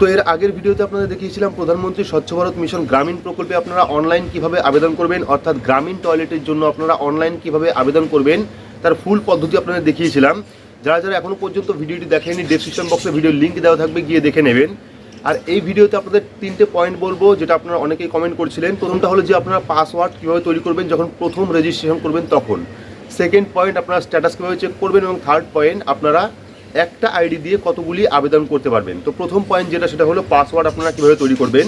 তো এর আগের ভিডিওতে আপনাদের দেখিয়েছিলাম প্রধানমন্ত্রী স্বচ্ছ ভারত মিশন গ্রামীণ প্রকল্পে আপনারা অনলাইন কীভাবে আবেদন করবেন? অর্থাৎ গ্রামীণ টয়লেটের জন্য আপনারা অনলাইন কীভাবে আবেদন করবেন? তার ফুল পদ্ধতি আপনাদের দেখিয়েছিলাম। যারা যারা এখনও পর্যন্ত ভিডিওটি দেখেনি ডেসক্রিপশন বক্সে ভিডিওর লিঙ্ক দেওয়া থাকবে, গিয়ে দেখে নেবেন। আর এই ভিডিওতে আপনাদের তিনটে পয়েন্ট বলব, যেটা আপনারা অনেকেই কমেন্ট করছিলেন। প্রথমটা হলো যে আপনারা পাসওয়ার্ড কীভাবে তৈরি করবেন যখন প্রথম রেজিস্ট্রেশন করবেন তখন। সেকেন্ড পয়েন্ট আপনারা স্ট্যাটাস কীভাবে চেক করবেন এবং থার্ড পয়েন্ট আপনারা একটা আইডি দিয়ে কতগুলি আবেদন করতে পারবেন। তো প্রথম পয়েন্ট যেটা, সেটা হলো পাসওয়ার্ড আপনারা কীভাবে তৈরি করবেন।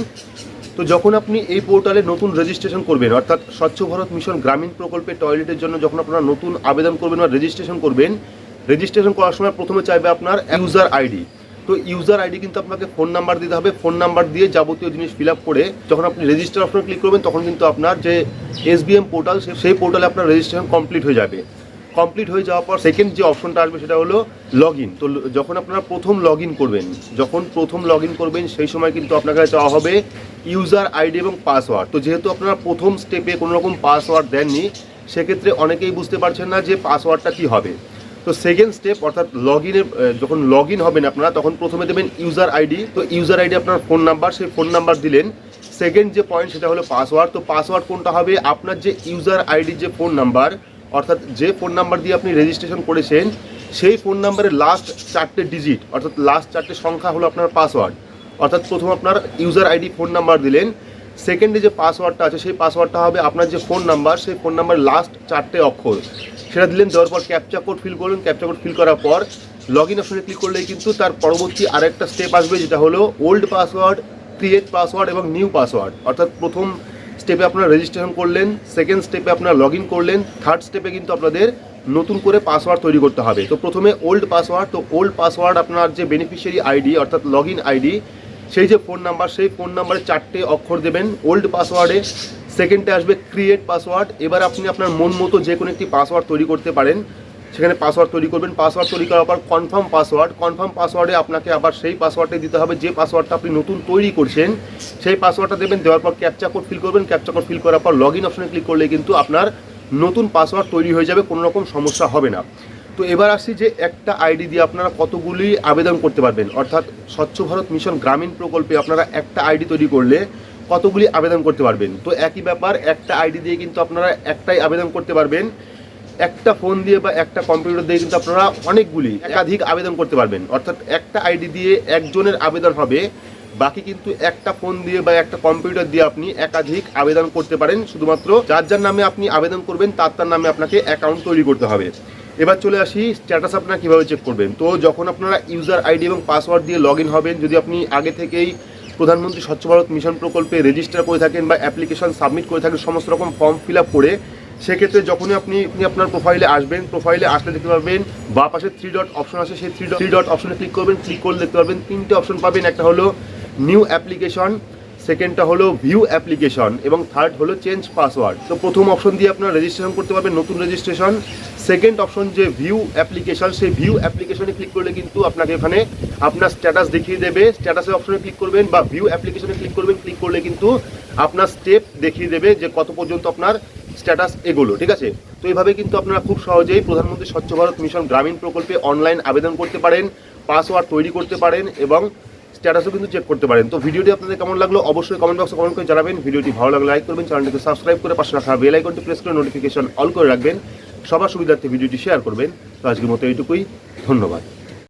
তো যখন আপনি এই পোর্টালে নতুন রেজিস্ট্রেশন করবেন, অর্থাৎ স্বচ্ছ ভারত মিশন গ্রামীণ প্রকল্পে টয়লেটের জন্য যখন আপনারা নতুন আবেদন করবেন বা রেজিস্ট্রেশন করবেন রেজিস্ট্রেশন করার সময় প্রথমে চাইবে আপনার ইউজার আইডি তো ইউজার আইডি কিন্তু আপনাকে ফোন নাম্বার দিতে হবে। ফোন নাম্বার দিয়ে যাবতীয় জিনিস ফিল আপ করে যখন আপনি রেজিস্টার অপশনে ক্লিক করবেন, তখন কিন্তু আপনার যে এসবিএম পোর্টাল সেই পোর্টালে আপনার রেজিস্ট্রেশন কমপ্লিট হয়ে যাবে। কমপ্লিট হয়ে যাওয়ার পর সেকেন্ড যে অপশনটা আসবে সেটা হলো লগ ইন তো যখন আপনারা প্রথম লগ ইন করবেন, যখন প্রথম লগ ইন করবেন, সেই সময় কিন্তু আপনার কাছে চাওয়া হবে ইউজার আইডি এবং পাসওয়ার্ড তো যেহেতু আপনারা প্রথম স্টেপে কোনো রকম পাসওয়ার্ড দেননি, সেক্ষেত্রে অনেকেই বুঝতে পারছেন না যে পাসওয়ার্ডটা কী হবে। তো সেকেন্ড স্টেপ অর্থাৎ লগ ইনের যখন লগ ইন হবেন আপনারা, তখন প্রথমে দেবেন ইউজার আইডি তো ইউজার আইডি আপনার ফোন নাম্বার সেই ফোন নাম্বার দিলেন। সেকেন্ড যে পয়েন্ট সেটা হলো পাসওয়ার্ড তো পাসওয়ার্ড কোনটা হবে? আপনার যে ইউজার আইডি যে ফোন নাম্বার অর্থাৎ যে ফোন নাম্বার দিয়ে আপনি রেজিস্ট্রেশন করেছেন, সেই ফোন নাম্বারের লাস্ট চারটে ডিজিট অর্থাৎ লাস্ট চারটে সংখ্যা হলো আপনার পাসওয়ার্ড অর্থাৎ প্রথম আপনার ইউজার আইডি ফোন নাম্বার দিলেন সেকেন্ডে যে পাসওয়ার্ডটা আছে, সেই পাসওয়ার্ডটা হবে আপনার যে ফোন নাম্বার সেই ফোন নাম্বার লাস্ট চারটে অক্ষর। সেটা দিলেন, দেওয়ার পর ক্যাপচা কোড ফিল করলেন ক্যাপচা কোড ফিল করার পর লগ ইন অপশনে ক্লিক করলেই কিন্তু তার পরবর্তী আরেকটা স্টেপ আসবে, যেটা হলো ওল্ড পাসওয়ার্ড ক্রিয়েট পাসওয়ার্ড এবং নিউ পাসওয়ার্ড অর্থাৎ প্রথম স্টেপে আপনারা রেজিস্ট্রেশন করলেন সেকেন্ড স্টেপে আপনারা লগ করলেন থার্ড স্টেপে কিন্তু আপনাদের নতুন করে পাসওয়ার্ড তৈরি করতে হবে। তো প্রথমে ওল্ড পাসওয়ার্ড তো ওল্ড পাসওয়ার্ড আপনার যে বেনিফিশিয়ারি আইডি অর্থাৎ লগ আইডি সেই যে ফোন নাম্বার সেই ফোন নাম্বারে চারটে অক্ষর দেবেন। ওল্ড পাসওয়ার্ডে সেকেন্ডে আসবে ক্রিয়েট পাসওয়ার্ড এবার আপনি আপনার মন মতো যে কোনো একটি পাসওয়ার্ড তৈরি করতে পারেন। সেখানে পাসওয়ার্ড তৈরি করবেন। পাসওয়ার্ড তৈরি করার পর কনফার্ম পাসওয়ার্ড কনফার্ম পাসওয়ার্ডে আপনাকে আবার সেই পাসওয়ার্ডটা দিতে হবে। যে পাসওয়ার্ডটা আপনি নতুন তৈরি করছেন, সেই পাসওয়ার্ডটা দেবেন। দেওয়ার পর ক্যাপচা কোড ফিল করবেন। ক্যাপচা কোড ফিল করার পর লগ ইন অপশনে ক্লিক করলে কিন্তু আপনার নতুন পাসওয়ার্ড তৈরি হয়ে যাবে, কোনো রকম সমস্যা হবে না। তো এবার আসছি যে একটা আইডি দিয়ে আপনারা কতগুলি আবেদন করতে পারবেন। অর্থাৎ স্বচ্ছ ভারত মিশন গ্রামীণ প্রকল্পে আপনারা একটা আইডি তৈরি করলে কতগুলি আবেদন করতে পারবেন। তো একই ব্যাপার, একটা আইডি দিয়ে কিন্তু আপনারা একটাই আবেদন করতে পারবেন। একটা ফোন দিয়ে বা একটা কম্পিউটার দিয়ে কিন্তু আপনারা অনেকগুলি একাধিক আবেদন করতে পারবেন। অর্থাৎ একটা আইডি দিয়ে একজনের আবেদন হবে, বাকি কিন্তু একটা ফোন দিয়ে বা একটা কম্পিউটার দিয়ে আপনি একাধিক আবেদন করতে পারেন। শুধুমাত্র যার যার নামে আপনি আবেদন করবেন, তার তার নামে আপনাকে অ্যাকাউন্ট তৈরি করতে হবে। এবার চলে আসি স্ট্যাটাস আপনারা কীভাবে চেক করবেন? তো যখন আপনারা ইউজার আইডি এবং পাসওয়ার্ড দিয়ে লগ হবেন, যদি আপনি আগে থেকেই প্রধানমন্ত্রী স্বচ্ছ ভারত মিশন প্রকল্পে রেজিস্টার করে থাকেন বা অ্যাপ্লিকেশন সাবমিট করে থাকেন, সমস্ত রকম ফর্ম ফিল করে সেক্ষেত্রে যখনই আপনি আপনি আপনার প্রোফাইলে আসবেন প্রোফাইলে আসলে দেখতে পাবেন বা পাশে থ্রি ডট অপশন আছে, সেই থ্রি ডট থ্রি ডট অপশনে ক্লিক করবেন ক্লিক করলে দেখতে পাবেন তিনটে অপশন পাবেন, একটা হলো নিউ অ্যাপ্লিকেশন সেকেন্ডটা হলো ভিউ অ্যাপ্লিকেশন এবং থার্ড হলো চেঞ্জ পাসওয়ার্ড তো প্রথম অপশন দিয়ে আপনারা রেজিস্ট্রেশন করতে পারবেন, নতুন রেজিস্ট্রেশন সেকেন্ড অপশন যে ভিউ অ্যাপ্লিকেশন সেই ভিউ অ্যাপ্লিকেশনে ক্লিক করলে কিন্তু আপনাকে এখানে আপনার স্ট্যাটাস দেখিয়ে দেবে। স্ট্যাটাসের অপশনে ক্লিক করবেন বা ভিউ অ্যাপ্লিকেশনে ক্লিক করবেন ক্লিক করলে কিন্তু আপনার স্টেপ দেখিয়ে দেবে যে কত পর্যন্ত আপনার স্ট্যাটাস এগুলো, ঠিক আছে? তো এইভাবে কিন্তু আপনারা খুব সহজেই প্রধানমন্ত্রী স্বচ্ছ ভারত মিশন গ্রামীণ প্রকল্পে অনলাইন আবেদন করতে পারেন পাসওয়ার্ড তৈরি করতে পারেন এবং স্ট্যাটাসও কিন্তু চেক করতে পারেন। তো ভিডিওটি আপনাদের কেমন লাগল অবশ্যই কমেন্ট বক্সে কমেন্ট করে জানাবেন। ভিডিওটি ভালো লাগলে লাইক করবেন চ্যানেলটিকে সাবস্ক্রাইব করে পাশে রাখা বেল আইকনটি প্রেস করে নোটিফিকেশন অল করে রাখবেন। সবার সুবিধার্থে ভিডিওটি শেয়ার করবেন। তো আজকের মতো এইটুকুই। ধন্যবাদ।